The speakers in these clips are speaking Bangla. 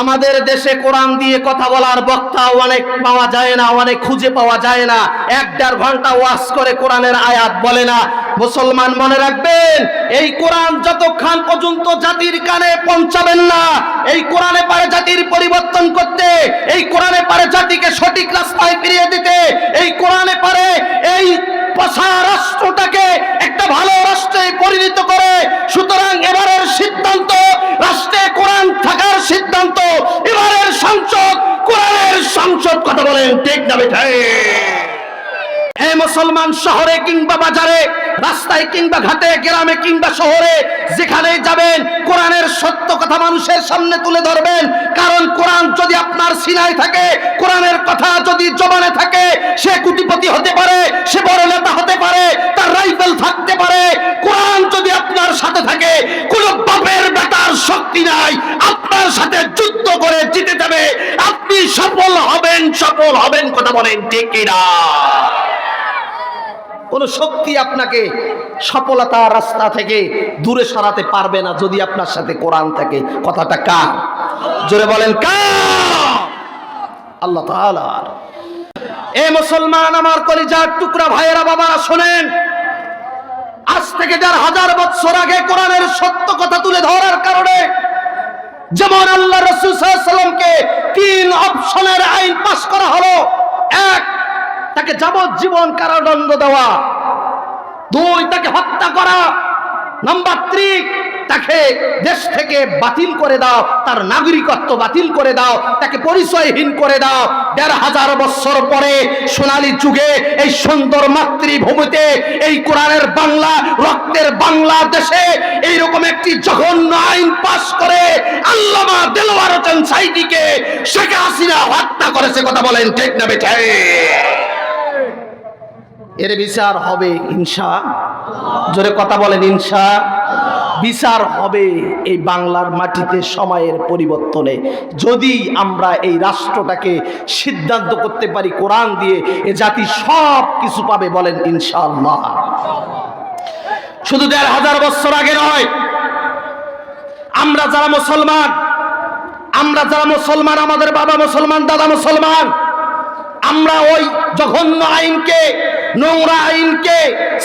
আমাদের দেশে কোরআন দিয়ে কথা বলার বক্তা অনেক পাওয়া যায় না, অনেক খুঁজে পাওয়া যায় না। এক দেড় ঘণ্টা ওয়াজ করে কোরআনের আয়াত বলে না। মুসলমান মনে রাখবেন, এই কোরআন যতক্ষণ পর্যন্ত জাতির কানে পৌঁছাবেন না, এই কোরআনে পারে জাতির পরিবর্তন করতে, এই কোরআনে পারে জাতিকে সঠিক রাস্তায় ফিরিয়ে দিতে, এই কোরআনে পারে এই রাষ্ট্রটাকে একটা ভালো রাষ্ট্রে পরিণত করে। সুতরাং এবারের সিদ্ধান্ত, রাষ্ট্রে কোরআন থাকার সিদ্ধান্ত, এবারের সংসদ কোরআনের সংসদ কথা বলেন, ঠিক না বেঠায় মুসলমান শহরে কিংবা বাজারে, রাস্তায় কিংবা ঘাটে, গ্রামে কিংবা শহরে যেখানে যাবেন, কোরআনের সত্য কথা মানুষের সামনে তুলে ধরবেন। কারণ কোরআন যদি আপনার সিনায় থাকে, কোরআনের কথা যদি জবানে থাকে, সে কুটিপতি হতে পারে, সে বড় নেতা হতে পারে তার রাইফেল থাকতে পারে কোরআন যদি আপনার সাথে থাকে কোন বাপের বেটার শক্তি নাই আপনার সাথে যুদ্ধ করে জিতে যাবে আপনি সফল হবেন সফল হবেন কথা বলেন ঠিক কিনা শক্তি আপনাকে সফলতার রাস্তা থেকে দূরে সরাতে পারবে না যদি আপনার সাথে কোরআন থাকে। কথাটা কার? জোরে বলেন আল্লাহ এ মুসলমান, আমার কলিজার টুকরা ভাইয়েরা, বাবারা, শোনেন। আজ থেকে দেড় হাজার বছর আগে কোরআনের সত্য কথা তুলে ধরার কারণে যেমন আল্লাহ রসুল সাল্লামকে তিন অপশনের আইন পাশ করা হলো। এক তাকে যাবজ্জীবন কারাদণ্ড দেওয়া। দুই, তাকে হত্যা করা। নাম্বার থ্রি, তাকে দেশ থেকে বাতিল করে দাও, তার নাগরিকত্ব বাতিল করে দাও, তাকে পরিচয়হীন করে দাও। দেড় হাজার বছর পরে সোনালী যুগে এই সুন্দর মাতৃভূমিতে এই কোরআনের বাংলা, রক্তের বাংলাদেশে এইরকম একটি জঘন্য আইন পাশ করে আল্লামা দেলোয়ার হোসেন সাইদিকে শেখ হাসিনা হত্যা করেছে, কথা বলেন ঠিক না বেঠে? এর বিচার হবে ইনসা জোরে কথা বলেন ইনসা বিচার হবে এই বাংলার মাটিতে সময়ের পরিবর্তনে। যদি আমরা এই রাষ্ট্রটাকে সিদ্ধান্ত করতে পারি, কোরআন দিয়ে এ জাতি সব কিছু পাবে বলেন, ইনশাআল্লাহ। শুধু দেড় হাজার বছর আগে নয়, আমরা যারা মুসলমান, আমরা যারা মুসলমান, আমাদের বাবা মুসলমান, দাদা মুসলমান, আমরা ওই জঘন্য আইনকে নোংরা আইনকে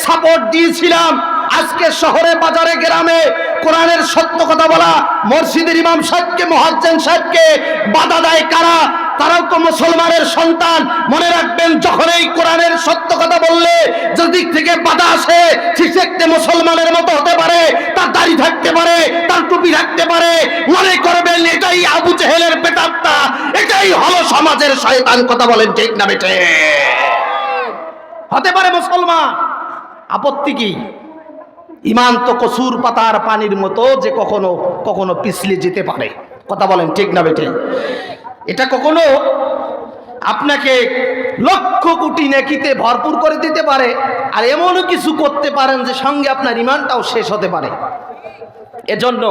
সাপোর্ট দিয়েছিলাম। আজকে শহরে, বাজারে, গ্রামে কোরআনের সত্য কথা বলা মসজিদের ইমাম সাহেবকে, মহাজ্জেন সাহেবকে বাধা দেয় কারা? তারাও তো মুসলমানের সন্তান। মনে রাখবেন, যখন এই কোরআনের সত্য কথা বললে যে দিক থেকে বাধা আসে দেখতে মুসলমানের মতো হতে পারে, তার দাড়ি থাকতে পারে, তার টুপি থাকতে পারে। মনে করবেন, এটাই আবু জেহেলের পেটাত্তা এটাই হলো সমাজের শয়তান, কথা বলেন ঠিক না বেটে হতে পারে মুসলমান। আপত্তি কি? ইমান তো কসুর পাতার পানির মতো যে কখনো কখনো পিছলে যেতে পারে। কথা বলেন ঠিক না বেটে এটা কখনো আপনাকে লক্ষ কোটি নেকিতে ভরপুর করে দিতে পারে, আর এমনও কিছু করতে পারেন যে সঙ্গে আপনার ইমানটাও শেষ হতে পারে। এজন্য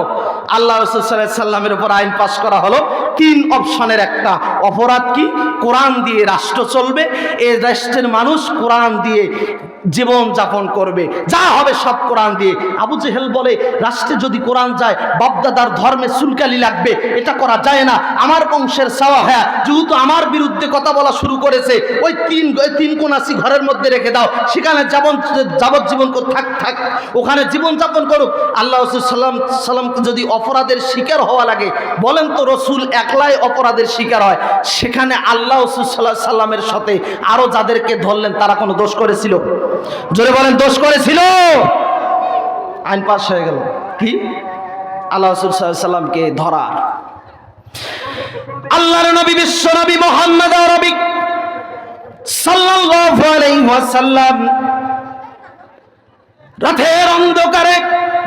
আল্লাহ রসুল্লাহ সাল্লামের উপর আইন পাশ করা হলো। তিন অপশনের একটা, অপরাধ কি? কোরআন দিয়ে রাষ্ট্র চলবে। এ রাষ্ট্রের মানুষ কোরআন দিয়ে জীবন যাপন করবে। যা হবে সব কোরআন দিয়ে। আবু জেহেল বলে, রাষ্ট্রে যদি কোরআন যায়, বাপদাদার ধর্মে সুলকালি লাগবে। এটা করা যায় না। আমার বংশের সাওয়া হ্যাঁ যেহেতু আমার বিরুদ্ধে কথা বলা শুরু করেছে, ওই তিন ওই তিন কোনাসি ঘরের মধ্যে রেখে দাও। সেখানে যাবন যাবজ্জীবন থাক থাক। ওখানে জীবন যাপন করুক। আল্লাহ রসুল সাল্লাম সাল্লামকে যদি অপরাধের শিকার হওয়া লাগে, বলেন তো রসুল একলাই অপরাধের শিকার হয়। সেখানে আল্লাহ রসুল সাল্লাহ সাল্লামের সাথে আরও যাদেরকে ধরলেন, তারা কোনো দোষ করেছিল? জোরে বলেন দোষ করেছিল। আইন পাশ হয়ে গেল। কি? আল্লাহ সাল্লামকে ধরা আল্লাহর নবী বিশ্ব নবী মোহাম্মদ রাতের অন্ধকারে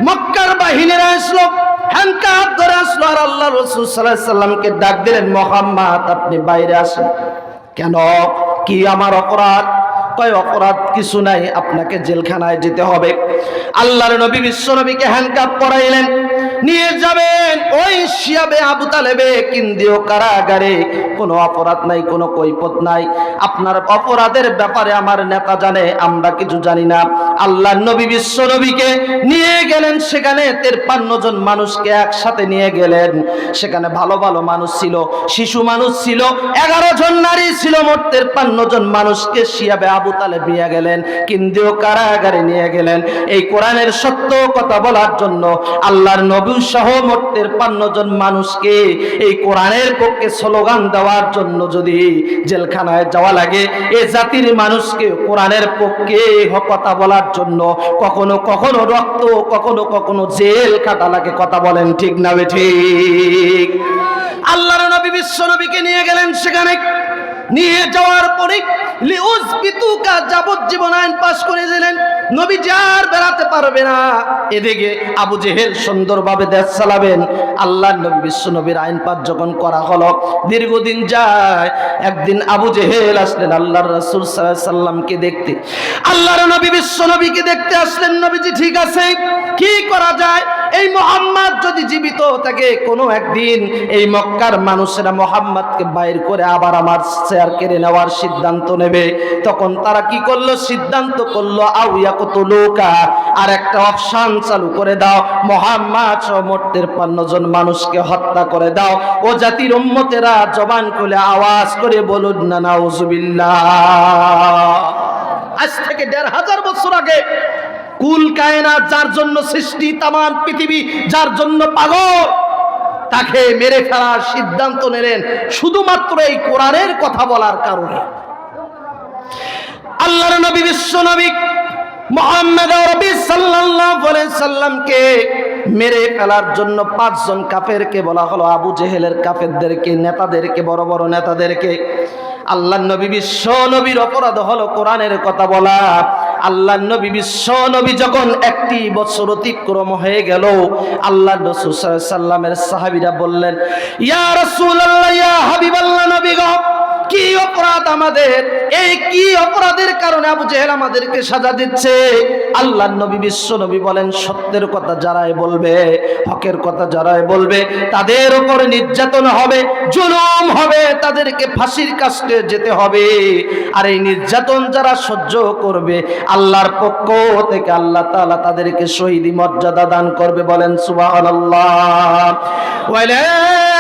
মক্কার বাহিনীরা আসলো হ্যান্ডকাপ ধরে আসলো আর আল্লাহ রসুল সাল্লাহ সাল্লামকে ডাক দিলেন মোহাম্মদ আপনি বাইরে আসেন। কেন? কি আমার অপরাধ? কয় অপরাধ কিছু নাই আপনাকে জেলখানায় যেতে হবে। আল্লাহর নবী বিশ্ব নবীকে হ্যান্ডকাপ পরাইলেন। নিয়ে যাবেন। ওই শিয়াবে আবু তালেবে কিন্দিও কারাগারে। কোনো অপরাধ নাই, কোনো কৈপত নাই। আপনার অপরাধের ব্যাপারে আমার নেতা জানে, আমরা কিছু জানি না। আল্লাহ নবী বিশ্ব নবীকে নিয়ে গেলেন, সেখানে তেরপান্ন জন মানুষকে একসাথে নিয়ে গেলেন। সেখানে ভালো ভালো মানুষ ছিল, শিশু মানুষ ছিল, এগারো জন নারী ছিল, মোট তেরপান্ন জন মানুষকে শিয়াবে আবু তালেব নিয়ে গেলেন কিন্দিও কারাগারে নিয়ে গেলেন। এই কোরআনের সত্য কথা বলার জন্য আল্লাহর নবী সহ মোট তেরপান্ন জন মানুষকে এই কোরআনের পক্ষে স্লোগান দেওয়ার জন্য যদি জেলখানায় যাওয়া লাগে, এ জাতির মানুষকে কোরআনের পক্ষে কথা বলার জন্য কখনো কখনো রক্ত, কখনো কখনো জেল কাটা লাগে কথা বলেন, ঠিক না ঠিক? আল্লাহর নবী বিশ্ব নবীকে নিয়ে গেলেন সেখানে। নিয়ে যাওয়ার পরে লিউসবিতুকা যাবজ্জীবন আইন পাশ করে দিলেন। নবী যার বেড়াতে পারবে না। এদিকে আবু জেহেল সুন্দরভাবে দেশ চালাবেন। আল্লাহ নবী বিশ্ব নবীর আইন পাশ যখন করা হলো, দীর্ঘদিন যায়। একদিন আবু জেহেল আসলেন আল্লাহর রাসূল সাল্লামকে দেখতে। আল্লাহর নবী বিশ্ব নবীকে দেখতে আসলেন, নবীজি, ঠিক আছে? কি করা যায়? এই মোহাম্মদ যদি জীবিত থাকে, কোনো একদিন এই মক্কার মানুষেরা মোহাম্মদকে বাইর করে আবার আমার চেয়ার কেড়ে নেওয়ার সিদ্ধান্ত নেবে। তখন তারা কি করল? সিদ্ধান্ত করল, আউয়া কত লোকা আর একটা অপশান চালু করে দাও। মোহাম্মদ সহ মোট তেরপান্ন জন মানুষকে হত্যা করে দাও। ও জাতির উম্মতেরা জবান খুলে আওয়াজ করে বলুন, না, নাউজুবিল্লাহ। আজ থেকে দেড় হাজার বছর আগে কুল কায়নাত, যার জন্য সৃষ্টি তামান পৃথিবী, যার জন্য পাগল তাকে মেরে ফেলার সিদ্ধান্ত নিলেন শুধুমাত্র এই কোরআনের কথা বলার কারণে। আল্লাহর নবী বিশ্ব নবী মোহাম্মদ রবি সাল্লামকে মেরে ফেলার জন্য পাঁচজন কাফেরকে বলা হলো, আবু জেহেলের কাফেরদেরকে, নেতাদেরকে, বড় বড় নেতাদেরকে। আল্লাহ নবী বিশ্ব নবীর অপরাধ হলো কোরআনের কথা বলা। আল্লাহ নবী, বিশ্ব নবী যখন একটি বছর অতিক্রম হয়ে গেল, আল্লাহ রসুল সাল্লামের সাহাবিরা বললেন, ইয়া রাসূলুল্লাহ, ইয়া হাবিবাল্লাহ নবী গো কি অপরাধ আমাদের? এই কি অপরাধের কারণে আবু জেহেল আমাদেরকে সাজা দিচ্ছে? আল্লাহ নবী, বিশ্ব নবী বলেন, সত্যের কথা যারাই বলবে, হকের কথা যারাই বলবে, তাদের উপর নির্যাতন হবে, জুলুম হবে, তাদেরকে ফাঁসির কাছে যেতে হবে। আর এই নির্যাতন যারা সহ্য করবে, আল্লাহর পক্ষ থেকে আল্লাহ তাআলা তাদেরকে শহীদি মর্যাদা দান করবে বলেন, সুবহানাল্লাহ। ওয়ালা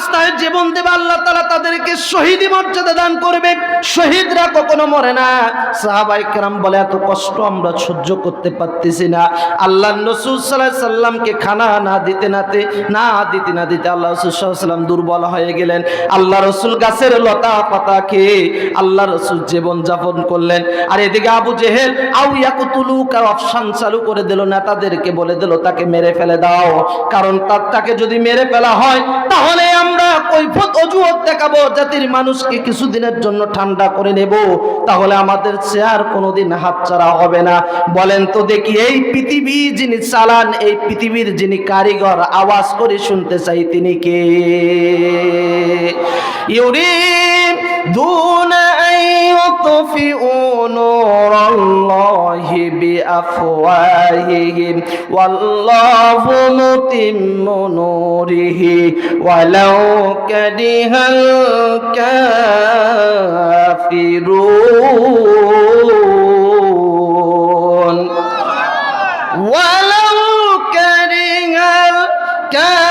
রাস্তায় জীবন দেবে, আল্লাহ তালা তাদেরকে শহীদ মর্যাদা দান করবে। শহীদরা কখনো মরে না। সাহাবাই কেরাম বলে, এত কষ্ট আমরা সহ্য করতে পারতেছি না। আল্লাহ রসুল সাল্লামকে খানা না দিতে নাতে, না দিতে না দিতে আল্লাহ রসুল দুর্বল হয়ে গেলেন। আল্লাহ রসুল গাছের লতা পাতা খেয়ে আল্লাহ রসুল জীবন যাপন করলেন। আর এদিকে আবু জেহেল, আউ ইয়াকুতুলু কার অপশান চালু করে দিল, নেতাদেরকে বলে দিল, তাকে মেরে ফেলে দাও। কারণ তার, তাকে যদি মেরে ফেলা হয়, তাহলে আমরা কৈফত অজুহত দেখাবো, জাতির মানুষকে কিছুদিনের জন্য ঠান্ডা করে নেব, তাহলে আমাদের চেয়ার কোনোদিন হাতছাড়া হবে না। বলেন তো দেখি, এই পৃথিবী যিনি চালান, এই পৃথিবীর যিনি কারিগর, আওয়াজ করে শুনতে চাই তিনি কে? ইউরি دون أن يطفئوا نور الله بأفواههم. والله متم نوره. ولو كره الكافرون. ولو كره الكافرون.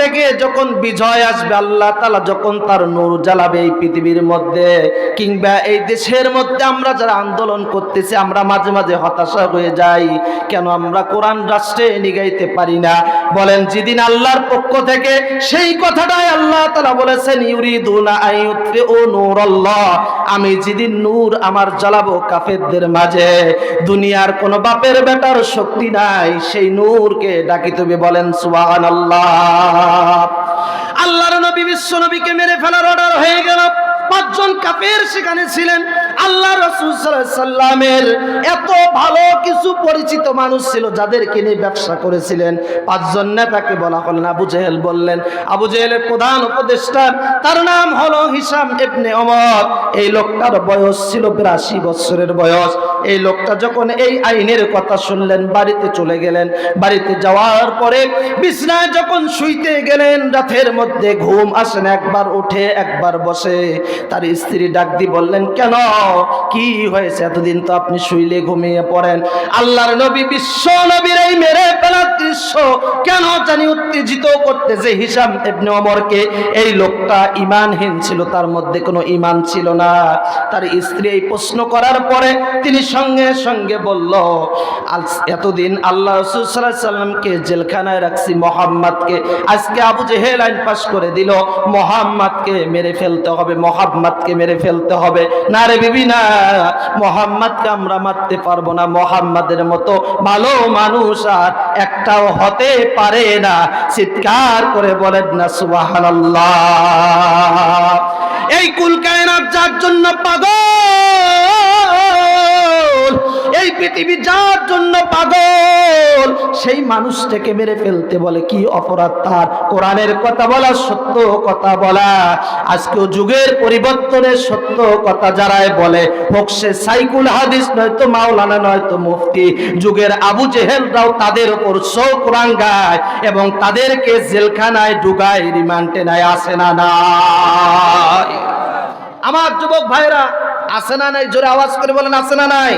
থেকে যখন বিজয় আসবে, আল্লাহ তালা যখন তার নূর জ্বালাবে এই পৃথিবীর মধ্যে, কিংবা এই দেশের মধ্যে আমরা যারা আন্দোলন করতেছি, আমরা মাঝে মাঝে হতাশা হয়ে যাই, কেন আমরা কোরআন রাষ্ট্রে নিগাইতে পারি না? বলেন, যেদিন আল্লাহর পক্ষ থেকে সেই কথাটাই আল্লাহ তালা বলেছেন, ইউরিদুনা আইয়ুতফি ও নূর আল্লাহ আমি যেদিন নূর আমার জ্বালাবো কাফেরদের মাঝে। দুনিয়ার কোনো বাপের বেটার শক্তি নাই, সেই নূরকে ডাকি তুমি বলেন সুবাহান আল্লাহ আল্লাহর নবী বিশ্ব নবীকে মেরে ফেলার অর্ডার হয়ে গেল। পাঁচজন কাপের সেখানে ছিলেন। আল্লাহ রসুল সাল্লামের এত ভালো কিছু পরিচিত মানুষ ছিল যাদেরকে নিয়ে ব্যবসা করেছিলেন। পাঁচজন নেতাকে বলা হলেন আবু জেহেল বললেন, আবু জেহেলের প্রধান উপদেষ্টা, তার নাম হলো হিসাম ইবনে অমর এই লোকটার বয়স ছিল বিরাশি বছরের বয়স। এই লোকটা যখন এই আইনের কথা শুনলেন, বাড়িতে চলে গেলেন। বাড়িতে যাওয়ার পরে বিছনায় যখন শুইতে গেলেন, রাতের মধ্যে ঘুম আসেন একবার উঠে, একবার বসে। তার স্ত্রী ডাক দি বললেন, কেন? কি হয়েছে? এতদিন তো আপনি শুইলে ঘুমিয়ে পড়েন। আল্লাহর নবী বিশ্ব নবীর এই মেরে ফেলার দৃশ্য কেন জানি উত্তেজিত করতেছে? হিসাম ইবনে ওমরকে। এই লোকটা ইমানহীন ছিল, তার মধ্যে কোনো ইমান ছিল না। তার স্ত্রী এই প্রশ্ন করার পরে তিনি সঙ্গে সঙ্গে বলল এতদিন আল্লাহ রসুল সাল্লামকে জেলখানায় রাখছি, মোহাম্মদকে। আজকে আবু জেহেল আইন পাশ করে দিল, মোহাম্মদকে মেরে ফেলতে হবে মোহাম্মদকে মেরে ফেলতে হবে। না রে বিবি, না। মোহাম্মদকে আমরা মারতে পারব না। মোহাম্মদের মতো ভালো মানুষ আর একটাও হতে পারে না। চিৎকার করে বলেন না সুবাহান এই কুল কায়নাত যার জন্য পাগল। এই পৃথিবী যার জন্য পাগল, সেই মানুষটাকে মেরে ফেলতে বলে কি অপরাধ তার? কোরআনের কথা বলা সত্য কথা বলা। আজকেও যুগের পরিবর্তনের সত্য কথা যারাই বলে, হোক সে সাইকুল হাদিস নয়তো মাওলানা নয়তো মুফতি, যুগের আবু জেহেলরাও তাদের ওপর সৌ কোরআন গায় এবং তাদেরকে জেলখানায় ঢুকায়, রিমান্ডে নেয়, আসে না আমার যুবক ভাইরা, আসে না নাই? জোরে আওয়াজ করে বলেন, আসে না নাই?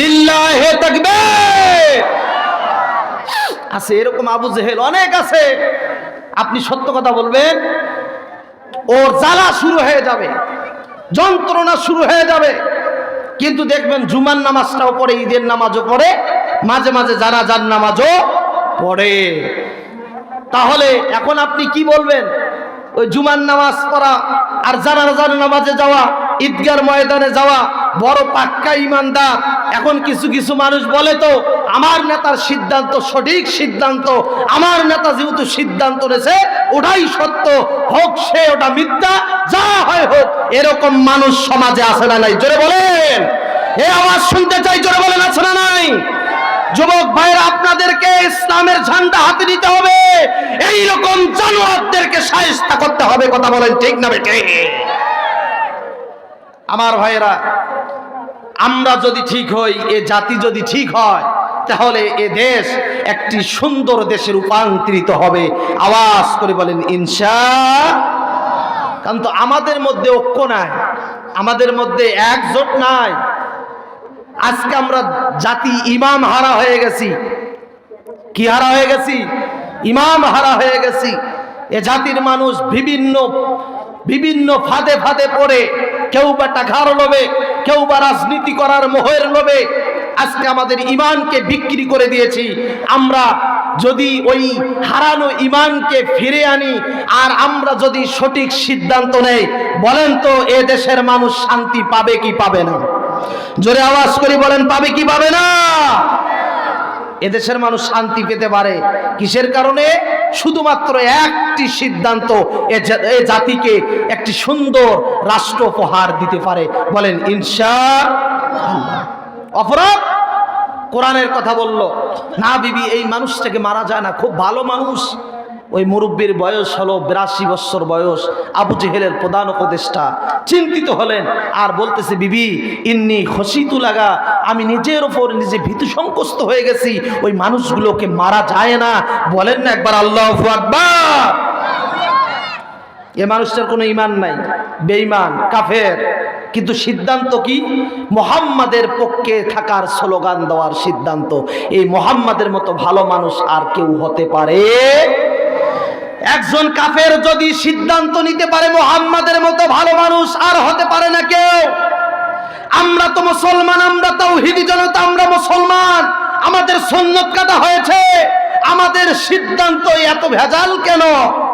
লিল্লাহে তাকবীর। আছে, এরকম আবু জেহেল অনেক আছে। আপনি সত্য কথা বলবেন, ওর জ্বালা শুরু হয়ে যাবে, যন্ত্রণা শুরু হয়ে যাবে। কিন্তু দেখবেন জুমার নামাজটাও পড়ে, ঈদের নামাজও পড়ে, মাঝে মাঝে জানাজার নামাজও পড়ে। তাহলে এখন আপনি কি বলবেন? ওই জুমার নামাজ পড়া আর জানাজার নামাজে যাওয়া, ঈদগার ময়দানে যাওয়া, বড় পাক্কা ইমানদার। এখন কিছু কিছু মানুষ বলে তো, আমার নেতার সিদ্ধান্ত সঠিক সিদ্ধান্ত, আমার নেতা যেহেতু সিদ্ধান্ত রয়েছে ওটাই সত্য, হোক সে ওটা মিথ্যা, যা হয় হোক, এরকম মানুষ সমাজে আছে না নাই? জোরে বলেন। এ আওয়াজ শুনতে চাই, জোরে বলেন, আছে না নাই? যুবক ভাইরা আপনাদেরকে ইসলামের ঝান্ডা হাতে নিতে হবে। এই রকম জানোয়ারদেরকে সাহিস্তা করতে হবে, কথা বলেন ঠিক না বেটে আমার ভাইরা আমরা যদি ঠিক হই, এ জাতি যদি ঠিক হয়, তাহলে এ দেশ একটি সুন্দর দেশে রূপান্তরিত হবে। আওয়াজ করে বলেন, ইনশা কারণ তো আমাদের মধ্যে ঐক্য নাই, আমাদের মধ্যে একজোট নাই। আজকে আমরা জাতি ইমাম হারা হয়ে গেছি। কি হারা হয়ে গেছি? ইমাম হারা হয়ে গেছি। এ জাতির মানুষ বিভিন্ন বিভিন্ন ফাঁদে ফাঁদে পড়ে। কেউ বা টাকার লোভে, কেউ বা রাজনীতি করার মোহের লোভে আজকে আমাদের ইমানকে বিক্রি করে দিয়েছি। আমরা যদি ওই হারানো ইমানকে ফিরে আনি, আর আমরা যদি সঠিক সিদ্ধান্ত নেই, বলেন তো এ দেশের মানুষ শান্তি পাবে কি পাবে না? জোরে আওয়াজ করি বলেন, পাবে কি পাবে না? এদেশের মানুষ শান্তি পেতে পারে। কিসের কারণে? শুধুমাত্র একটি সিদ্ধান্ত, এ জাতিকে একটি সুন্দর রাষ্ট্র উপহার দিতে পারে। বলেন, ইনশা অপরাধ? কোরআনের কথা বলল, না বিবি, এই মানুষটাকে মারা যায় না। খুব ভালো মানুষ। ওই মুরব্বীর বয়স হলো বিরাশি বছর বয়স। আবু জেহেলের প্রধান উপদেষ্টা। চিন্তিত হলেন আর বলতেছে, বিবি, ইন্নি খসিতু লাগা। আমি নিজের ওপর নিজে ভীতু সংকস্ত হয়ে গেছি। ওই মানুষগুলোকে মারা যায় না। বলেন না একবার, আল্লাহ আকবার! এ মানুষটার কোনো ইমান নাই। বেঈমান, কাফের। কিন্তু সিদ্ধান্ত কি? মোহাম্মদের পক্ষে থাকার স্লোগান দেওয়ার সিদ্ধান্ত। এই মোহাম্মদের মতো ভালো মানুষ আর কেউ হতে পারে একজন কাফের যদি সিদ্ধান্ত নিতে পারে মোহাম্মদের মতো ভালো মানুষ, আর হতে পারে না কেউ। আমরা তো মুসলমান, আমরা তাও হিদি জনতা, আমরা মুসলমান। আমাদের সন্ন্যত কাটা হয়েছে। আমাদের সিদ্ধান্ত এত ভেজাল কেন?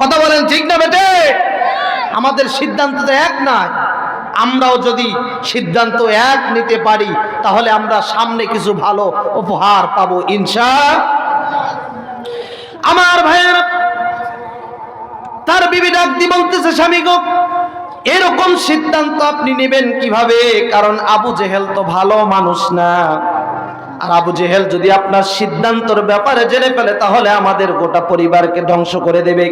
কথা বলেন ঠিক না বেটে আমাদের সিদ্ধান্ত তো এক নয়। আমরাও যদি সিদ্ধান্ত এক নিতে পারি, তাহলে আমরা সামনে কিছু ভালো উপহার পাবো, ইনশা আমার ভাইয়ের তার বিবি ডাক বলতেছে, স্বামী গো, এরকম সিদ্ধান্ত আপনি নেবেন কীভাবে? কারণ আবু জেহেল তো ভালো মানুষ না। আর আবু জেহেল যদি আপনার সিদ্ধান্তর ব্যাপারে জেনে ফেলে, তাহলে আমাদের গোটা পরিবারকে ধ্বংস করে দেবে।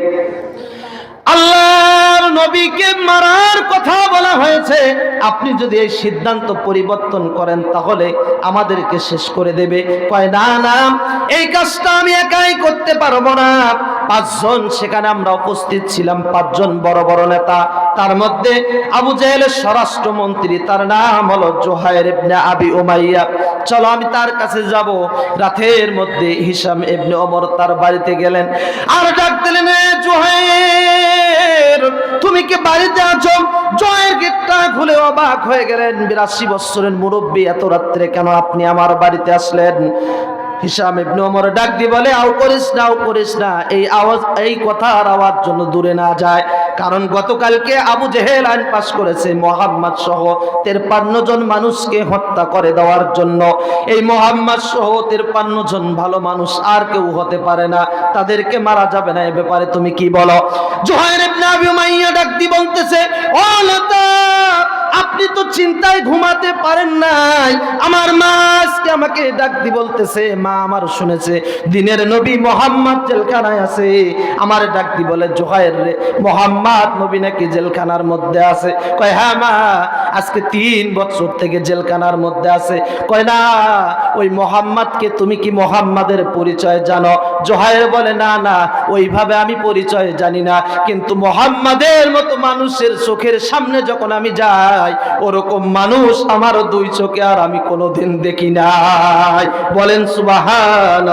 আল্লাহর নবীকে মারার কথা বলা হয়েছে। আপনি যদি এই সিদ্ধান্ত পরিবর্তন করেন, তাহলে আমাদেরকে শেষ করে দেবে। কয়, না না, এই কাজটা আমি একাই করতে পারব না। পাঁচজন, সেখানে আমরা উপস্থিত ছিলাম, পাঁচজন বড় বড় নেতা। তার মধ্যে আবু জাহেলের স্বরাষ্ট্রমন্ত্রী, তার নাম হলো জোহায়ের ইবনে আবি উমাইয়া। চলো, আমি তার কাছে যাব। রাতের মধ্যে হিসাম ইবনে ওমর তার বাড়িতে গেলেন। আর ডাক দিলেন, "এ জোহায়ের তুমি কি বাড়িতে আছো? জয়ের গেটটা খুলে অবাক হয়ে গেলেন বিরাশি বৎসরের মুরব্বী। এত রাত্রে কেন আপনি আমার বাড়িতে আসলেন? হিসাম ইবনে ওমর ডাক দিয়ে বলে, আও করিস না, আও করিস না। এই আওয়াজ, এই কথার আওয়াজ জন্য দূরে না যায়। কারণ গতকালকে আবু জেহেল আইন পাস করেছে মোহাম্মদ সহ তেরপান্ন জন মানুষকে হত্যা করে দেওয়ার জন্য। এই মোহাম্মদ সহ তেরপান্ন জন ভালো মানুষ আর কেউ হতে পারে না। তাদেরকে মারা যাবে না, এ ব্যাপারে তুমি কি বলো? জোহাইর ইবনে আবি উমাইয়া ডাক দিয়ে বলতেছে, ও লতা আপনি তো চিন্তায় ঘুমাতে পারেন নাই। আমার মা আজকে আমাকে ডাক দি বলতেছে, মা আমার শুনেছে, দিনের নবী মোহাম্মদ জেলখানায় আছে। আমার ডাক দি বলে, জোহায়ের রে, মোহাম্মদ নবী নাকি জেলখানার মধ্যে আছে। কয় হ্যাঁ মা, আজকে তিন বছর থেকে জেলখানার মধ্যে আছে। কয়, না, ওই মোহাম্মদকে তুমি কি মোহাম্মদের পরিচয় জানো? জোহায়ের বলে, না না, ওইভাবে আমি পরিচয় জানি না। কিন্তু মোহাম্মদের মতো মানুষের চোখের সামনে যখন আমি যাই ওরকম মানুষ আমার দুই চোখে আর আমি কোনোদিন দেখি নাই। বলেন সুবাহান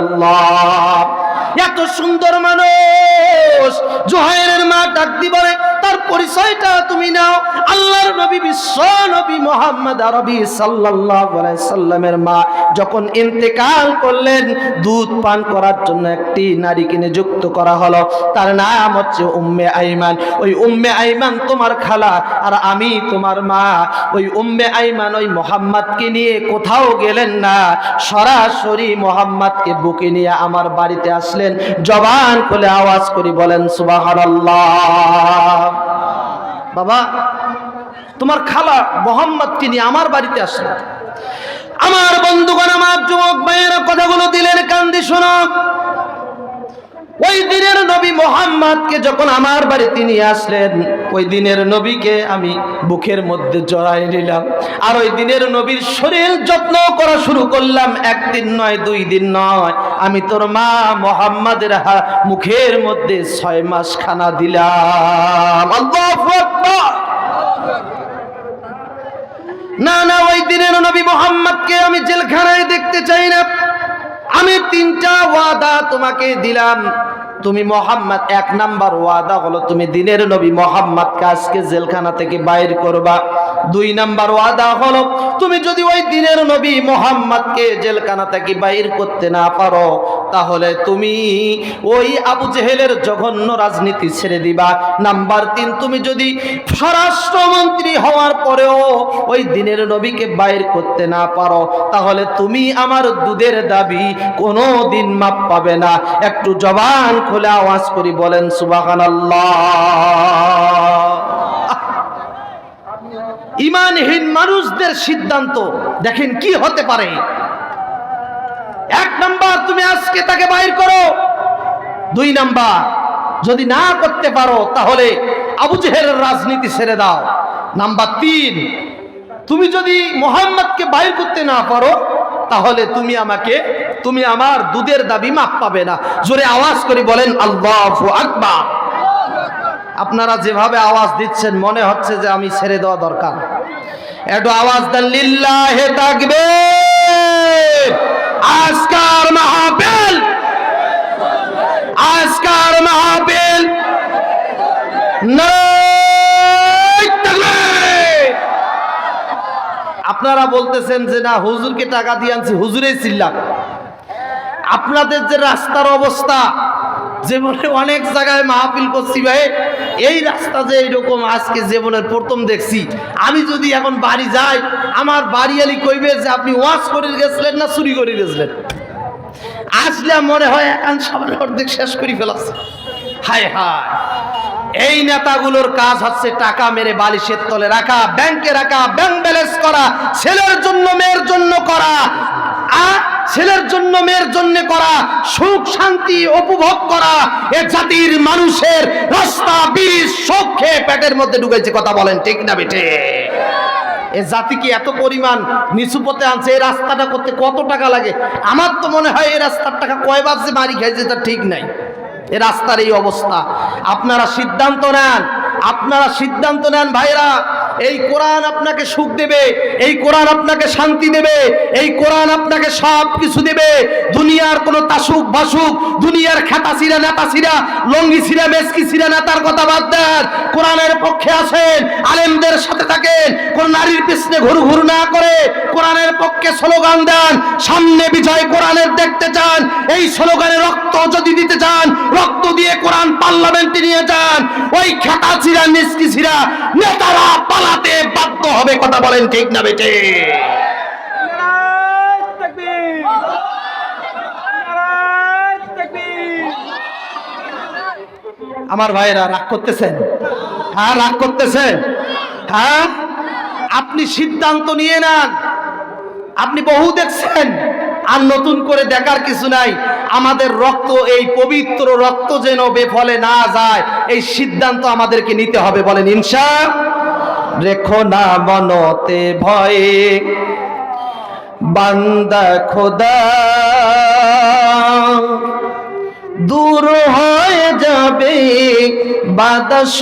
এত সুন্দর মানুষ। জোহাইরের মা ডাক দি বলে, তার পরিচয়টা তুমি নাও। আল্লাহর নবী, বিশ্ব নবী মোহাম্মদ আরবি আলাইহি সাল্লামের মা যখন ইন্তেকাল করলেন, দুধ পান করার জন্য একটি নারীকে নিযুক্ত করা হলো। তার নাম হচ্ছে উম্মে আইমান। ওই উম্মে আইমান তোমার খালা, আর আমি তোমার মা। ওই উম্মে আইমান ওই মোহাম্মদকে নিয়ে কোথাও গেলেন না। সরাসরি মোহাম্মদকে বুকে নিয়ে আমার বাড়িতে আসলেন, জবান খুলে আওয়াজ করি বলেন, সুবহানাল্লাহ। বাবা, তোমার খালা মোহাম্মদকে নিয়ে আমার বাড়িতে আসলো আমার বন্ধুগণ, আমার যুবক ভাইয়েরা, কথাগুলো দিলেন, কান্দি শোনো ওই দিনের নবী মোহাম্মদকে যখন আমার বাড়িতে নিয়ে আসলেন, ওই দিনের নবীকে আমি বুকের মধ্যে জড়াই নিলাম। আর ওই দিনের নবীর শরীর যত্ন করা শুরু করলাম। একদিন নয়, দুই দিন নয়, আমি তোর মা মোহাম্মদের মুখের মধ্যে ছয় মাস খানা দিলাম না না, ওই দিনের নবী মোহাম্মদকে আমি জেলখানায় দেখতে চাই না। আমি তিনটা ওয়াদা তোমাকে দিলাম। তুমি মোহাম্মদ, এক নাম্বার ওয়াদা হলো তুমি দিনের নবী মোহাম্মদকে আজকে জেলখানা থেকে বাইর করবা। দুই নাম্বার ওয়াদা হলো তুমি যদি ওই দিনের নবী মোহাম্মদকে জেলখানা থেকে বাইর করতে না পারো তাহলে তুমি ওই আবু জেহেলের জঘন্য রাজনীতি ছেড়ে দিবা। নাম্বার তিন, তুমি যদি স্বরাষ্ট্রমন্ত্রী হওয়ার পরেও ওই দিনের নবীকে বাইর করতে না পারো, তাহলে তুমি আমার দুধের দাবি কোনো দিন মাপ পাবে না। একটু জবান খুলে আওয়াজ করি বলেন সুবাহান ইমানহীন মানুষদের সিদ্ধান্ত, দেখেন কি হতে পারে। এক নাম্বার তুমি আজকে তাকে বাইর করো। দুই নাম্বার, যদি না করতে পারো, তাহলে আবু জেহেলের রাজনীতি ছেড়ে দাও। নাম্বার তিন, তুমি যদি মোহাম্মদকে বাইর করতে না পারো, তাহলে তুমি আমাকে, তুমি আমার দুধের দাবি মাপ পাবে না। জোরে আওয়াজ করে বলেন, আল্লাহ আকবার। আপনারা যেভাবে আওয়াজ দিচ্ছেন, মনে হচ্ছে যে আমি ছেড়ে দেওয়া দরকার। একটু আওয়াজ দেন, লিল্লাহে থাকবে আজকার মাহাবিল আজকার তাকবীর! আপনারা বলতেছেন যে না, হুজুরকে টাকা দিয়ে আনছি, হুজুরেই চিল্লাক আপনাদের যে রাস্তার অবস্থা জীবনে অনেক জায়গায় মাহফিল করছি ভাই। এই রাস্তা যে এইরকম আজকে জীবনের প্রথম দেখছি। আমি যদি এখন বাড়ি যাই, আমার বাড়িয়ালি কইবে যে আপনি ওয়াশ করে গেছিলেন না চুরি করে গেছিলেন? আসলে মনে হয় এখন সবার অর্ধেক শেষ করে ফেলাছে। হায় হায়। এই নেতাগুলোর কাজ হচ্ছে টাকা মেরে বালিশের তলে রাখা, ব্যাংকে রাখা, ব্যাংক ব্যালেন্স করা, ছেলের জন্য, মেয়ের জন্য করা আর ছেলের জন্য, মেয়ের জন্য করা সুখ, শান্তি, উপভোগ করা এ জাতির মানুষের রাস্তা, বিষ, শোক খেয়ে পেটের মধ্যে ঢুকেছে, কথা বলেন, ঠিক না বেটে এ জাতিকে এত পরিমাণ নিচু পথে আনছে? এই রাস্তাটা করতে কত টাকা লাগে? আমার তো মনে হয় এই রাস্তার টাকা কয়বার যে মারি খাইছে তা ঠিক নাই। এ রাস্তার এই অবস্থা। আপনারা সিদ্ধান্ত নেন, আপনারা সিদ্ধান্ত নেন, ভাইরা। এই কোরআন আপনাকে সুখ দেবে, এই কোরআন আপনাকে শান্তি দেবে, এই কোরআন আপনাকে সব কিছু দেবে। দুনিয়ার কোনো তাসুক বাসুক, দুনিয়ার খেতা সিরা নেতা সিরা লঙ্গি সিরা মেসকি সিরা নেতার কথা বাদ দেন। কোরআনের পক্ষে আসেন, আলেমদের সাথে থাকেন, কোন নারীর পিছনে ঘুরু ঘুরু না করে কোরআনের পক্ষে স্লোগান দেন। সামনে বিজয় কোরআনের দেখতে চান, এই স্লোগানে রক্ত যদি দিতে চান, রক্ত দিয়ে কোরআন পার্লামেন্টে নিয়ে যান। ওই খেতা ছিরা নিষ্কি ছিরা নেতারা পালাতে বাধ্য হবে কথা বলেন ঠিক না বেটে আমার ভাইরা রাগ করতেছেন? হ্যাঁ রাগ করতেছেন? হ্যাঁ? আপনি সিদ্ধান্ত নিয়ে নেন। আপনি বহু দেখছেন আর নতুন করে দেখার কিছু নাই। আমাদের রক্ত এই পবিত্র রক্ত যেন বেফলে না যায় এই সিদ্ধান্ত আমাদেরকে নিতে হবে বলেন ইনসা রেখো না মনতে ভয়ে। বান্দা খোদা, দূর হয়ে যাবে বাতাস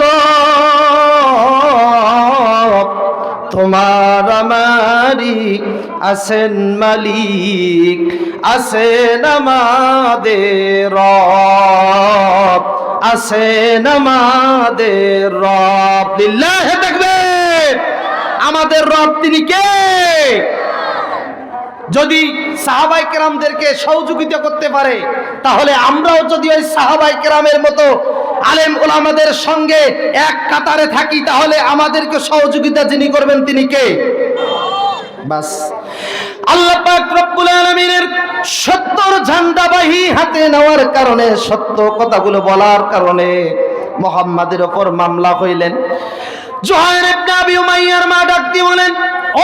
তোমার আমারি আসেন মালিক আসেন আমাদের আসেন আমাদের রব। লিল্লাহে আমাদের রব তিনি কে? যদি সাহাবাই কেরামদেরকে সহযোগিতা করতে পারে, তাহলে আমরাও যদি ওই সাহাবাই কেরামের মতো আলেম ওলামাদের সঙ্গে এক কাতারে থাকি, তাহলে আমাদেরকে সহযোগিতা যিনি করবেন তিনি কে? বাস। আল্লাহ পাক রব্বুল আলামিনের সত্যর ঝান্ডাবাহী হাতে নেওয়ার কারণে, সত্য কথাগুলো বলার কারণে মোহাম্মদের ওপর মামলা হইলেন। জোহায়ের ইবনে আবি উমাইয়ার মা ডাক বলেন,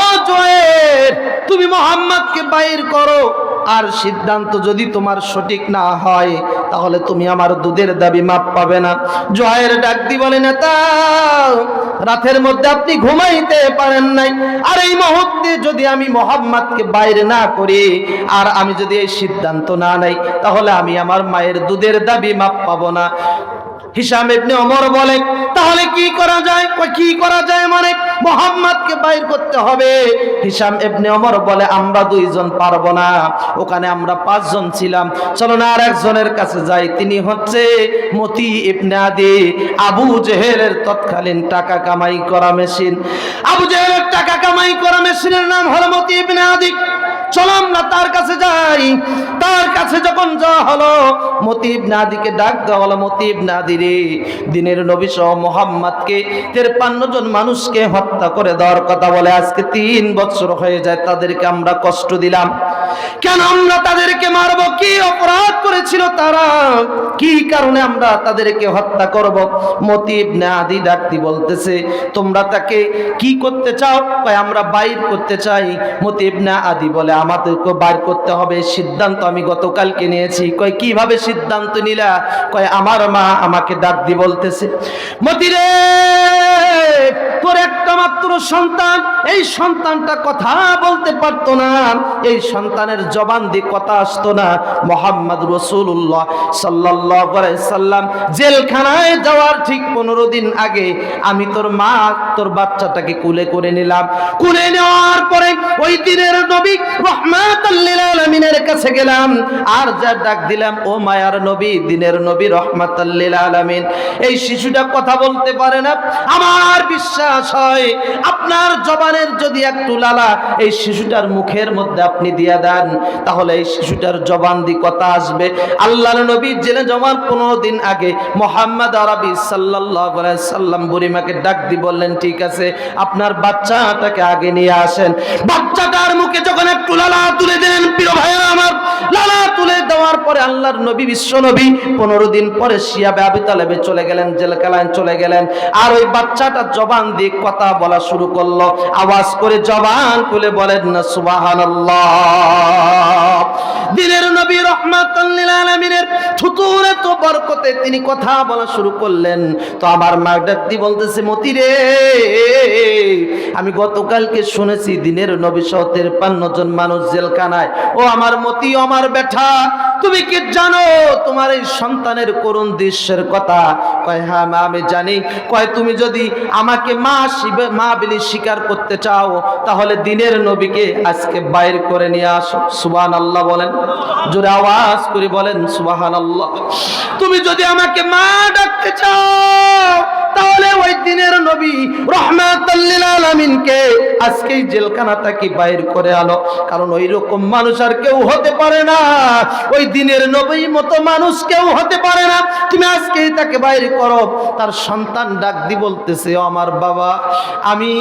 ও জোয়ের তুমি মোহাম্মদকে বাইর করো। আর সিদ্ধান্ত যদি তোমার সঠিক না হয়, তাহলে তুমি আমার দুধের দাবি মাপ পাবে না। জয়ের ডাক দি বলে নেতা রাতের মধ্যে আপনি ঘুমাইতে পারেন নাই। আর এই মুহূর্তে যদি আমি মোহাম্মদকে বাইরে না করি, আর আমি যদি এই সিদ্ধান্ত না নেই, তাহলে আমি আমার মায়ের দুধের দাবি মাপ পাবো না। হিসাম ইবনে ওমর বলে, তাহলে কি করা যায়? কি করা যায় মানে? মোহাম্মদকে বাইর করতে হবে। হিসাম ইবনে ওমর বলে, আমরা দুইজন পারব না। ওখানে আমরা পাঁচজন ছিলাম। চলো না আর একজনের কাছে যাই। তিনি হচ্ছে মতি ইবনে আদি। আবু জেহেলের তৎকালীন টাকা কামাই করা মেশিন। আবু জেহেলের টাকা কামাই করা মেশিনের নাম হলো মতি ইবনে আদি। চলো না, তার কাছে যাই। তার কাছে যখন যাওয়া হলো, মতিব নাদিকে ডাক দেওয়া হলো, মতিব নাদি রে, দিনের নবী সহ মোহাম্মদকে তেরপান্ন জন মানুষকে হত্যা করে দেওয়ার কথা বলে, আজকে তিন বছর হয়ে যায়, তাদেরকে আমরা কষ্ট দিলাম। কেন আমরা তাদেরকে মারবো? কি অপরাধ করেছিল তারা? কি কারণে আমরা তাদেরকে হত্যা করব? মতিব নাদি ডাকতি বলতেছে, তোমরা তাকে কি করতে চাও? আমরা বাইর করতে চাই। মতিব না আদি বলে আমাদেরকে বাইর করতে হবে, সিদ্ধান্ত আমি গতকালকে নিয়েছি। কয়, কীভাবে সিদ্ধান্ত নিলা? কয়, আমার মা আমাকে ডাক বলতেছে, মতিরে, তোর একটা মাত্র সন্তান। এই সন্তানটা কথা বলতে পারতো না। এই সন্তানের জবান দিয়ে কথা আসতো না। মোহাম্মদ রসুল্লাহ সাল্লাহ সাল্লাম, জেলখানায় যাওয়ার ঠিক পনেরো দিন আগে আমি তোর মা, তোর বাচ্চাটাকে কুলে করে নিলাম। কুলে নেওয়ার পরে ওই দিনের নবী রহমাতাল লিল আলামিনের কাছে গেলাম। আর যা ডাক দিলাম, ও মায়ার নবী, দিনের নবী, রহমাতাল লিল আলামিন এই শিশুটা কথা বলতে পারে না। আমার বিশ্বাস হয়, আপনার জবানের যদি একটু লালা এই শিশুটার মুখের মধ্যে আপনি দিয়া দেন, তাহলে এই শিশুটার জবান দি কথা আসবে। আল্লাহর নবী জেলে জমার পনেরো দিন আগে মোহাম্মদ আরবি সাল্লাহ সাল্লাম বুড়িমাকে ডাক দি বললেন, ঠিক আছে, আপনার বাচ্চাটাকে আগে নিয়ে আসেন। বাচ্চাটার মুখে যখন একটু লালা তুলে দেন প্রিয় ভাইয়া আমার। লালা তুলে দেওয়ার পরে আল্লাহর নবী, বিশ্ব নবী পনেরো দিন পরে শিয়াবে আবি তালেবে চলে গেলেন জেলকালায় চলে গেলেন। আর ওই বাচ্চাটা জবান দিয়ে কথা বলা শুরু করল। আওয়াজ করে জবান খুলে বলেন, না, সুবহানাল্লাহ। দিনের নবী থুতুর এত বরকতে তিনি কথা বলা শুরু করলেন। তো আমার মা ডাক্তি বলতেছে, মতি রে, আমি গতকালকে শুনেছি দিনের নবী সহ তেরপান্ন জন মানুষ জেলখানায়, ও আমার মতি আমার বেঠা তুমি কি জানো তোমার এই সন্তানের করুণ দৃশ্যের কথা? কয় হ্যাঁ মা, আমি জানি। কয়, তুমি যদি আমাকে মা শিবে, মা বলি স্বীকার করতে চাও, তাহলে দিনের নবীকে আজকে বাইর করে নিয়ে আসো। সুবান আল্লাহ বলেন। জোরে আওয়াজ করে বলেন সুবাহান আল্লাহ তুমি যদি আমাকে মা ডাকতে চাও তাহলে ওই দিনের নবী রহমাতাল্লিল আলামিনকে আজকেই জেলখানা থেকে বাইর করে আলো? কারণ ওই রকম মানুষ আর কেউ হতে পারে না। ওই দিনের নবী মতো মানুষ কেউ হতে পারে না। তুমি আজকেই তাকে বাইর করো। তার সন্তান ডাক দি বলতেছে আমার বাবা, আমি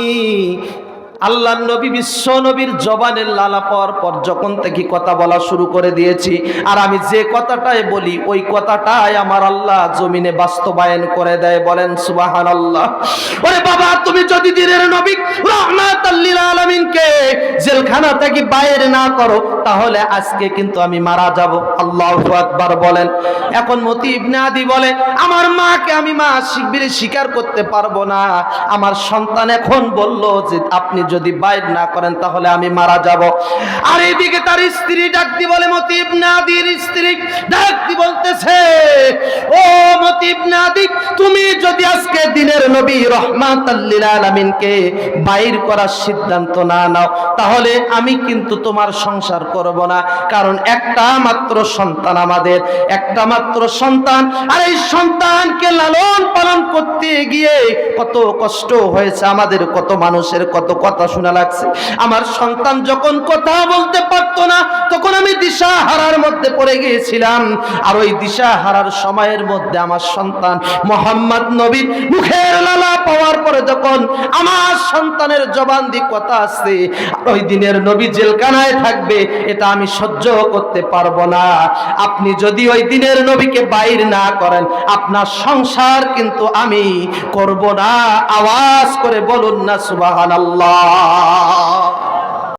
আল্লাহ নবী বিশ্ব নবীর জবানের লালা পাওয়ার পর যখন থেকে কথা বলা শুরু করে দিয়েছি, আর আমি যে কথাটাই বলি, ওই কথাটাই আমার আল্লাহ জমিনে বাস্তবায়ন করে দেয়, বলেন সুবাহান আল্লাহ ওরে বাবা, তুমি যদি দিনের নবী রহমাত আলামিনকে জেলখানা থেকে বাইরে না করো, তাহলে আজকে কিন্তু আমি মারা যাব। আল্লাহ আকবার বলেন। এখন মতি ইবনে আদি বলে, আমার মাকে আমি মা শিবিরে স্বীকার করতে পারব না। আমার সন্তান এখন বলল যে, আপনি যদি বাইর না করেন, তাহলে আমি মারা যাব। আর এইদিকে তার স্ত্রী ডাকতি বলে, মতিব নাদির স্ত্রী ডাকতি বলতেছে, ও মতিব নাদি, তুমি দিনের নবী রহমাতাল্লিল আলামিনকে বাইর করার সিদ্ধান্ত না নাও, তাহলে আমি কিন্তু তোমার সংসার করব না। কারণ একটা মাত্র সন্তান আমাদের, একটা মাত্র সন্তান। আর এই সন্তানকে লালন পালন করতে গিয়ে কত কষ্ট হয়েছে আমাদের, কত মানুষের কত কথা শোনা লাগছে। আমার সন্তান যখন কথা বলতে পারতো না, তখন আমি দিশা হারার মধ্যে পড়ে গিয়েছিলাম। আর ওই দিশা হারার সময়ের মধ্যে আমার সন্তান মোহাম্মদ নবীর মুখের লালা পাওয়ার পরে যখন আমার সন্তানের জবান দিয়ে কথা আছে ওই দিনের নবী জেলখানায় থাকবে, এটা আমি সহ্য করতে পারব না। আপনি যদি ওই দিনের নবীকে বাইর না করেন, আপনার সংসার কিন্তু আমি করব না। আওয়াজ করে বলুন না সুবাহান আল্লাহ